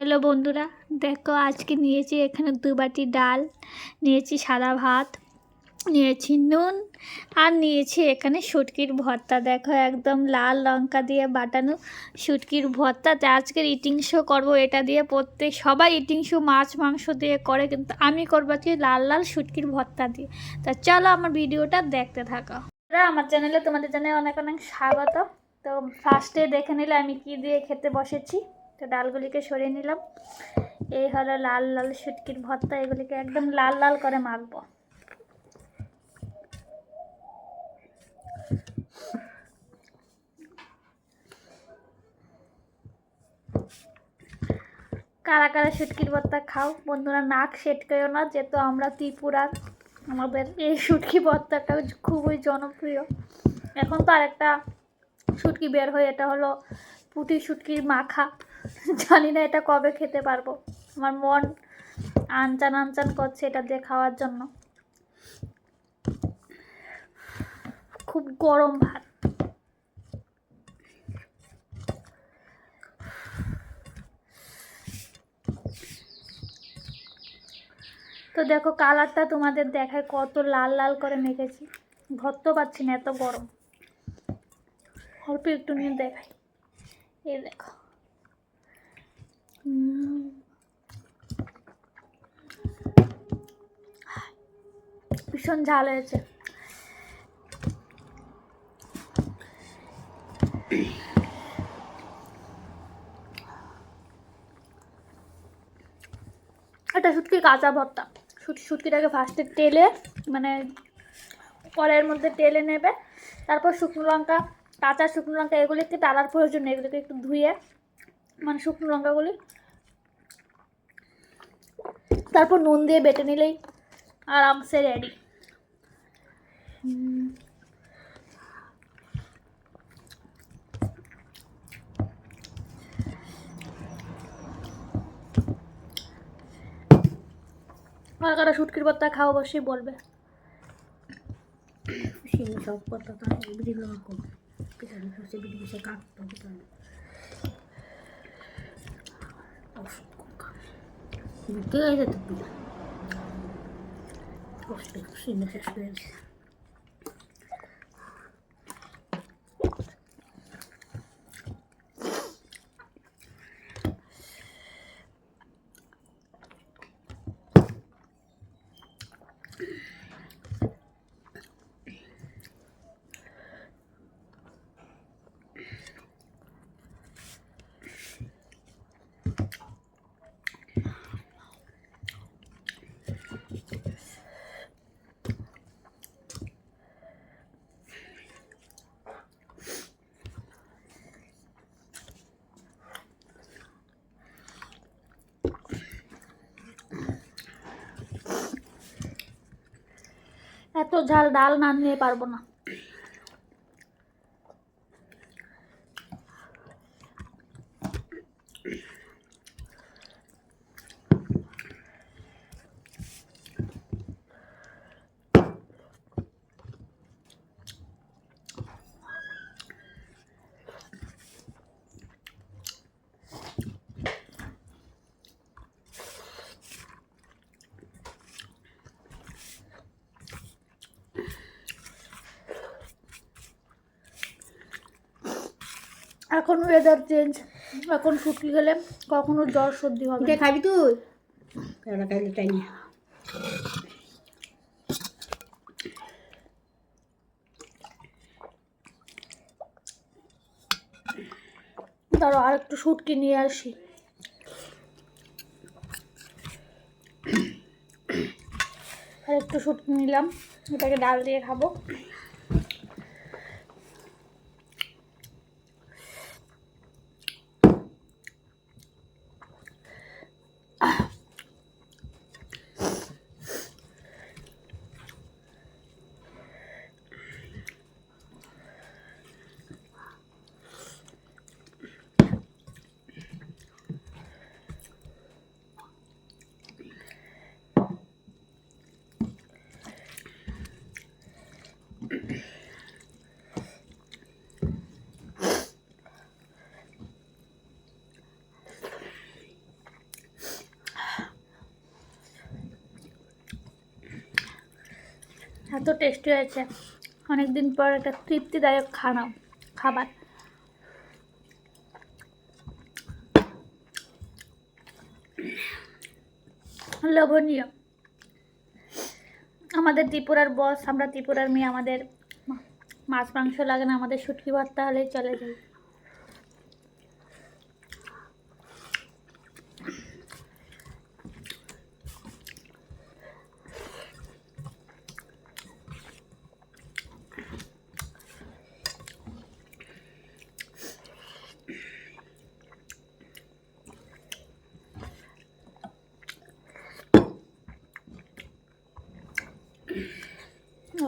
Hello বন্ধুরা, দেখো আজকে নিয়েছি এখানে দু বাটি ডাল, নিয়েছি সাদা ভাত, নিয়েছি নুন আর নিয়েছি এখানে শুটকির ভর্তা। দেখো একদম লাল লঙ্কা দিয়ে বাটানো শুটকির ভর্তা। তা আজকের ইটিং শো করব এটা দিয়ে। প্রত্যেক, সবাই ইটিং শো মাছ, মাংস দিয়ে করে, কিন্তু আমি করব কি লাল লাল শুটকির ভর্তা দিয়ে। তা চলো আমার ভিডিওটা দেখতে থাকো। আমার চ্যানেলে তোমাদের জানাই অনেক অনেক স্বাগত। তো ফার্স্টে দেখে নিলে আমি কি দিয়ে খেতে বসেছি। তো ডালগুলিকে সরিয়ে নিলাম। এই হলো লাল লাল শুটকির ভর্তা, এগুলিকে একদম লাল লাল করে মাখবো। কারা কারা শুটকির ভর্তা খাও, বন্ধুরা নাক সেটকেও না, যেহেতু আমরা ত্রিপুরার আমাদের এই শুটকি ভর্তাটা খুবই জনপ্রিয়। এখন তো আরেকটা শুটকি বের হয়, এটা হলো পুঁটি শুটকির মাখা। জানি না এটা কবে খেতে পারব। আমার মন আনচান আনচান করছে এটা দিয়ে খাওয়ার জন্য। খুব গরম ভাত। তো দেখো কালারটা তোমাদের দেখায়, কত লাল লাল করে মেখেছি। ধরতে পারছি না এত গরম। অল্প একটু নিয়ে দেখাই। এই দেখো। ভীষণ ঝাল হয়েছে। এটা শুটকির কাঁচা ভর্তা। শুট শুটকিটাকে ফার্স্টে তেলে মানে কড়াইয়ের মধ্যে তেলে নেবে। তারপর শুকনো লঙ্কা, কাঁচা শুকনো লঙ্কা এগুলিকে টালার প্রয়োজন নেই। এগুলিকে একটু ধুয়ে মানে শুকনো লঙ্কাগুলি তারপর নুন দিয়ে বেটে নিলেই আরামসে রেডি কারা কারা শুটকির ভর্তা খাও, অবশ্যই বলবে। ako. Kasi Ninguém é da Tupi. Gostei, gostei dessa experiência. এত ঝাল ডাল না নিয়ে পারব না। এখন ওয়েদার চেঞ্জ এখন শুটকি গেলে কখনো জ্বর সর্দি হবে এটা খাবি তুই? এটা খাইলে চাই না দাঁড়াও আর একটু শুটকি নিয়ে আসি। আর একটু শুটকি নিলাম এটাকে ডাল দিয়ে খাব। এত টেস্টি হয়েছে। অনেক দিন পর একটা তৃপ্তিদায়ক খানা, খাবার। লোভনীয়। আমাদের ত্রিপুরার বস আমরা ত্রিপুরার মেয়ে, আমাদের মাছ মাংস লাগে না, আমাদের শুটকি ভর্তা হলেই চলে যায়।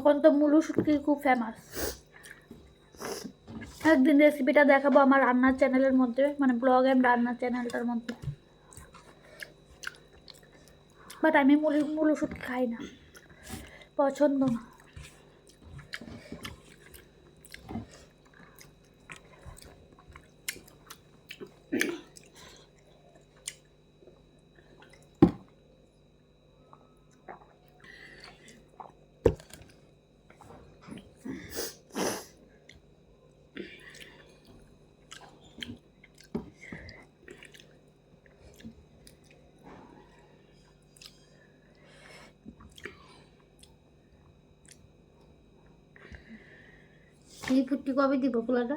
এখন তো মুলু শুটকি খুব ফেমাস একদিন রেসিপিটা দেখাবো আমার রান্নার চ্যানেলের মধ্যে মানে ব্লগ অ্যান্ড রান্নার চ্যানেলটার মধ্যে। বাট আমি মুলু মুলু শুটকি খাই না। পছন্দ না। এই ফুটটি কবে দিব পোলাটা?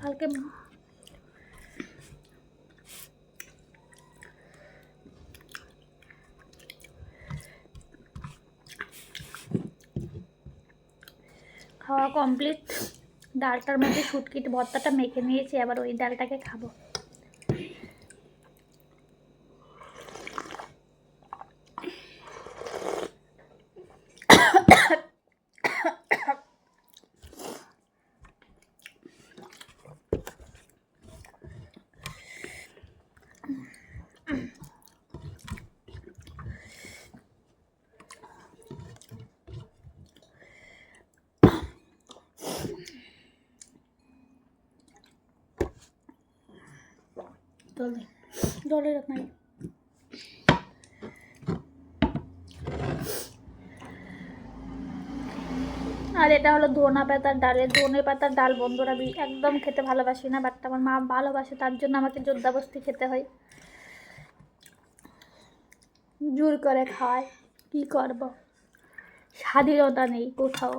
কালকে খাওয়া কমপ্লিট ডালটার মধ্যে শুটকিট, ভর্তাটা মেখে নিয়েছি আবার ওই ডালটাকে খাব। চলে জলের নাই। আর এটা হলো ধনা পাতার ডালের ধনে পাতার ডাল বন্ধুরা একদম খেতে ভালোবাসি না বাট আমার মা ভালোবাসে, তার জন্য আমাকে জোরদাবস্তি খেতে হয়। জোর করে খাওয়ায় কি করব? স্বাধীনতা নেই কোথাও।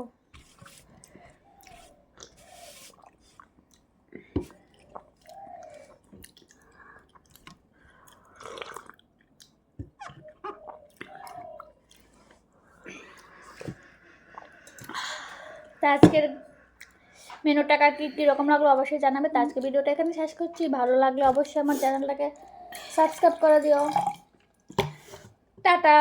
তা আজকের মেনু টাকা কী কীরকম লাগল অবশ্যই জানাবে। তা আজকে ভিডিওটা এখানে শেষ করছি। ভালো লাগলে অবশ্যই আমার চ্যানেলটাকে সাবস্ক্রাইব করে দিও। টাটা!